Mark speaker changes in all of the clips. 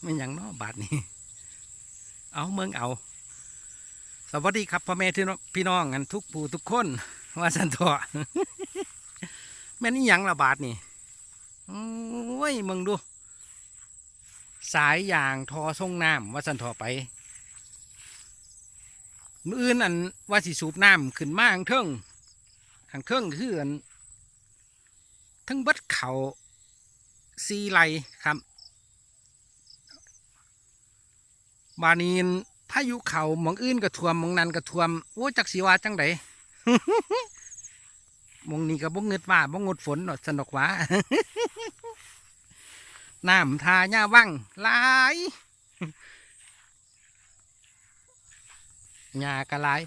Speaker 1: ไม่หยังนาะบาทนี้ เอาเมืองเอา สวัสดีครับพ่อแม่ที่พี่น้องกันทุกผู้ทุกคน ว่าสันทอะแม่นี่ยังละบาทนี่โอ้ยมึงดู สายยางทอส่งน้ำว่าสันทอไปมืออื่นอันว่าสิสูบน้ำขึ้นมาทางเทิงทางเทิงคืออันทั้งบัดเขาซีไลครับ บานีนพายุเขาหมองอื่นกระท่วมหมองนั้นกระท่วมโอ้จักสีว่าจังไดหมองนี้ก็บ่เงิดว่าบ่งดฝนเนาะสนอกว่าน้ำทาหญ้าว่างหลายหญ้ากระหลาย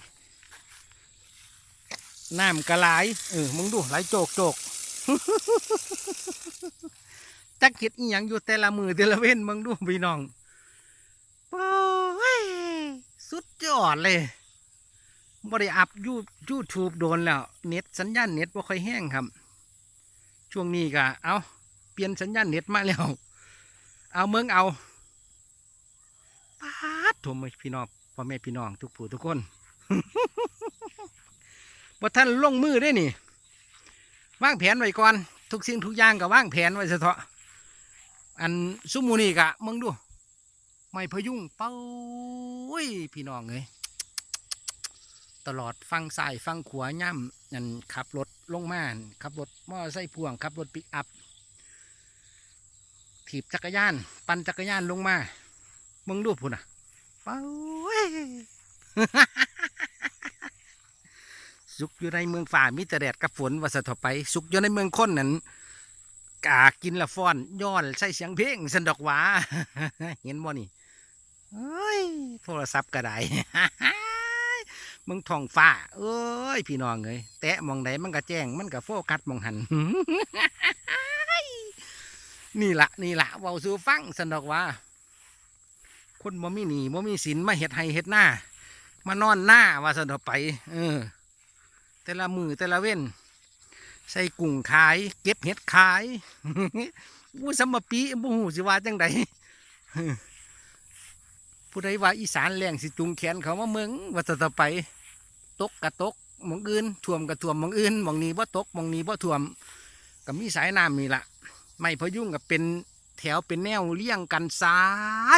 Speaker 1: น้ำกระหลายเออมึงดูไหลโจกโจกจักเห็ดอีหยังอยู่แต่ละมือแต่ละเว้นมึงดูพี่น้อง โอ้ย สุดยอดเลยบ่ได้อัพยูยูทูบโดนแล้ว เน็ตสัญญาณเน็ตบ่ค่อยแห้งครับ ช่วงนี้ก็เอาเปลี่ยนสัญญาณเน็ตมาแล้ว เอาเมืองเอาปาดโถมพี่น้องพ่อแม่พี่น้องทุกผู้ทุกคนบ่ท่านลงมือได้นี่วางแผนไว้ก่อน ทุกสิ่งทุกอย่างก็วางแผนไว้ซะเถอะอันซุมูนี่กะมึงดู ไม่พยุงเป้าโอ้ยพี่น้องเอ้ยตลอดฟังสายฟังขวาย่ำนั่นขับรถลงมาขับรถมอเตอร์ไซค์พ่วงขับรถปิกอัพถีบจักรยาน ปั่นจักรยานลงมามึงดูพุ่นอะเป้าโอ้ยสุกอยู่ในเมืองฝ่ามิตรแดดกับฝนว่าสะเถอไป สุกอยู่ในเมืองค้นนั้นกากินละฟ้อนย้อนใส่เสียงเพลงสันดอกหวาเห็นบ่นี่ เอ้ยโทรศัพท์ก็ได้มึงท่องฟ้า เอ้ย พี่น้องเอ้ยแตะมองไหนมันก็แจ้ง มันก็โฟกัสมองหัน นี่ละนี่ละเว้าสู่ฟังสันดอกว่า คนบ่มีหนีบ่มีสินมาเฮ็ดให้เฮ็ดหน้า มานอนหน้าว่าสันดอกไป เออ แต่ละมือแต่ละเว้น ใส่กุ้งขาย เก็บเห็ดขายอู้สมปีบูหูสิว่าจังใด ผู้ใดว่าอีสานแรงสิจุงแขนเขามาเมืองว่าจะต่อไป ตกกระตกมองอื่นท่วมกระท่วมมองอื่นมองนี้บ่ตกมองนี้บ่ท่วมก็มีสายน้ำนี่ละไม่พยุ่งกับเป็นแถวเป็นแนวเลี้ยงกันซ้า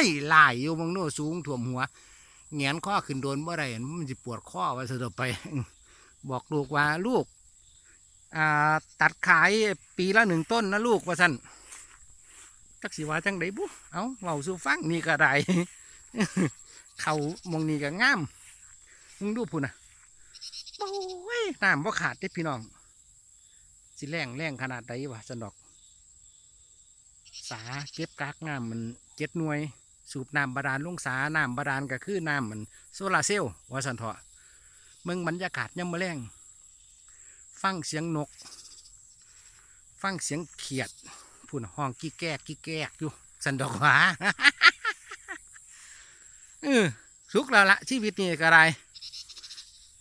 Speaker 1: ยหลายอยู่มองโน้สูงท่วมหัวแงนข้อขึ้นโดนบ่ได้มันสิปวดข้อว่าจะต่อไป บอกลูกว่าลูกอ่าตัดขายปีละหนึ่งต้นนะลูกว่าสั่นจักสิว่าจังไดบุเอาเว้าสู่ฟังนี่ก็ได้ เขามองนี่ก็งามมึงดูพุ่นะโอ้ยน้ำบ่ขาดเด้พี่น้อง สิแรงแรงขนาดใดวะสันดอก สาเก็บกากน้ำมันเจ็ดหน่วย สูบน้ำบาดาลลงสาน้ำบาดาลก็คือน้ำมันโซลาร์เซลล์ว่าสันเถาะเมืองบรรยากาศยามมื้อแรงฟังเสียงนก ฟังเสียงเขียดพูนห้องกี้แกกกี้แกกอยู่สันดอกหวา เออสุขแล้วละชีวิตนี่ก็ได้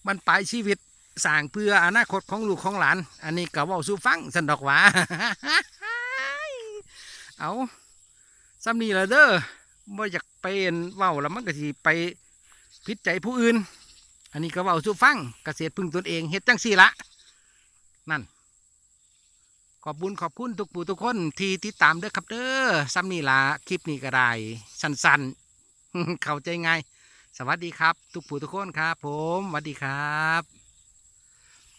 Speaker 1: มันไปชีวิตสร้างเพื่ออนาคตของลูกของหลาน อันนี้ก็เว่าสู่ฟังสันดอกหวาเอาซ้ำนี่ละเด้อบ่อยากไปเห็นเว้าแล้วมันก็สิไปพิดใจผู้อื่น อันนี้ก็เว้าสู่ฟังเกษตรพึ่งตนเองเฮ็ดจังสี่ละนั่น ขอบบุญขอบคุณทุกผู้ทุกคนที่ติดตามเด้อครับเด้อซ้ำนี่ละคลิปนี้ก็ได้สั้นๆ เข้าใจง่าย สวัสดีครับ ทุกผู้ทุกคนครับ ผมสวัสดีครับ